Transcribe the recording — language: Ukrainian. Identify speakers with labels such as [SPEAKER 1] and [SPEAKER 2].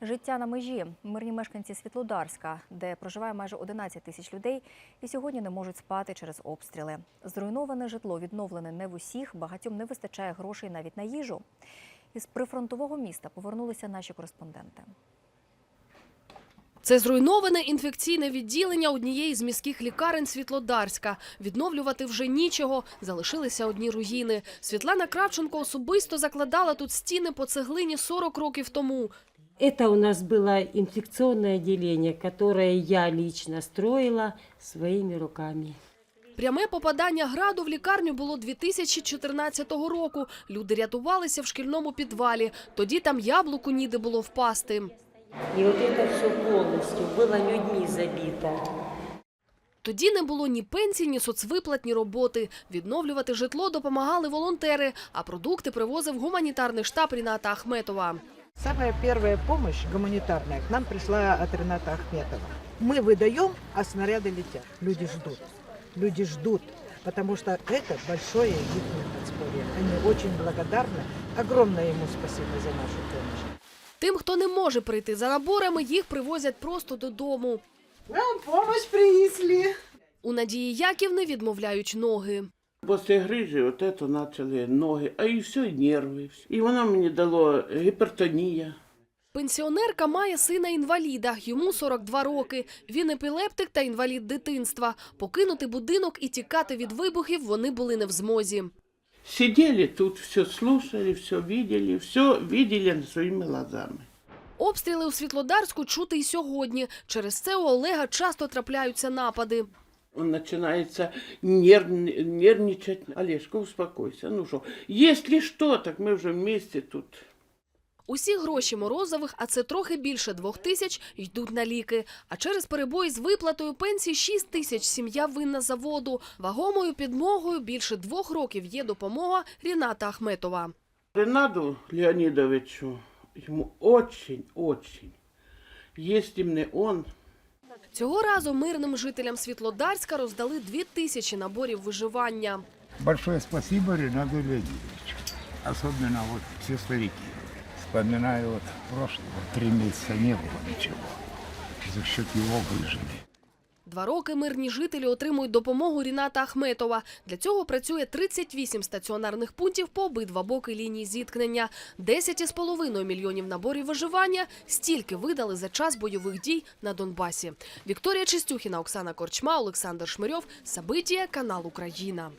[SPEAKER 1] Життя на межі. Мирні мешканці Світлодарська, де проживає майже 11 тисяч людей, і сьогодні не можуть спати через обстріли. Зруйноване житло відновлене не в усіх, багатьом не вистачає грошей навіть на їжу. Із прифронтового міста повернулися наші кореспонденти.
[SPEAKER 2] Це зруйноване інфекційне відділення однієї з міських лікарень Світлодарська. Відновлювати вже нічого, залишилися одні руїни. Світлана Кравченко особисто закладала тут стіни по цеглині 40 років тому.
[SPEAKER 3] Это у нас было инфекционное отделение, которое я лично строила своими руками.
[SPEAKER 2] Пряме попадання граду в лікарню було 2014 року. Люди рятувалися в шкільному підвалі. Тоді там яблуку ніде було впасти.
[SPEAKER 3] И вот это все полностью было людьми забито.
[SPEAKER 2] Тоді не було ні пенсій, ні соцвиплат, ні роботи. Відновлювати житло допомагали волонтери, а продукти привозив гуманітарний штаб Ріната Ахметова.
[SPEAKER 4] Самая первая помощь гуманитарная к нам пришла от Рената Ахметова. Мы выдаем, а снаряды летят. Люди ждут. Люди ждут, потому что это большое их подспорье. Они очень благодарны. Огромное ему спасибо за нашу помощь.
[SPEAKER 2] Тим, хто не може прийти за наборами, їх привозять просто додому.
[SPEAKER 4] Нам помощь принесли.
[SPEAKER 2] У Надії Яківни відмовляють ноги.
[SPEAKER 5] Після грижі от це почали ноги, а і все, і нерви. І воно мені дало гіпертонія.
[SPEAKER 2] Пенсіонерка має сина-інваліда, йому 42 роки. Він епілептик та інвалід дитинства. Покинути будинок і тікати від вибухів вони були не в змозі.
[SPEAKER 5] Сиділи тут, все слушали, все видели, все видели своїми глазами.
[SPEAKER 2] Обстріли у Світлодарську чути й сьогодні. Через це у Олега часто трапляються напади.
[SPEAKER 5] Он начинается нерв... нервничать. Олежка, успокойся. Ну что, если что, так мы вже вместе тут.
[SPEAKER 2] Усі гроші Морозових, а це трохи більше двох тисяч, йдуть на ліки. А через перебої з виплатою пенсії 6 тисяч сім'я винна за воду. Вагомою підмогою більше двох років є допомога Ріната Ахметова.
[SPEAKER 5] Ренаду Леонидовичу, ему очень-очень. Если б не он,
[SPEAKER 2] Цього разу мирним жителям Світлодарська роздали дві тисячі наборів виживання.
[SPEAKER 6] Большое спасибо Ренату Леонидовичу. Особенно вот все старики. Вспоминаю вот прошлого Три месяца не было ничего. За счет его выжили.
[SPEAKER 2] Два роки мирні жителі отримують допомогу Ріната Ахметова. Для цього працює 38 стаціонарних пунктів по обидва боки лінії зіткнення. 10,5 мільйонів наборів виживання стільки видали за час бойових дій на Донбасі. Вікторія Чистюхіна, Оксана Корчма, Олександр Шмирьов. Сабитія, канал Україна.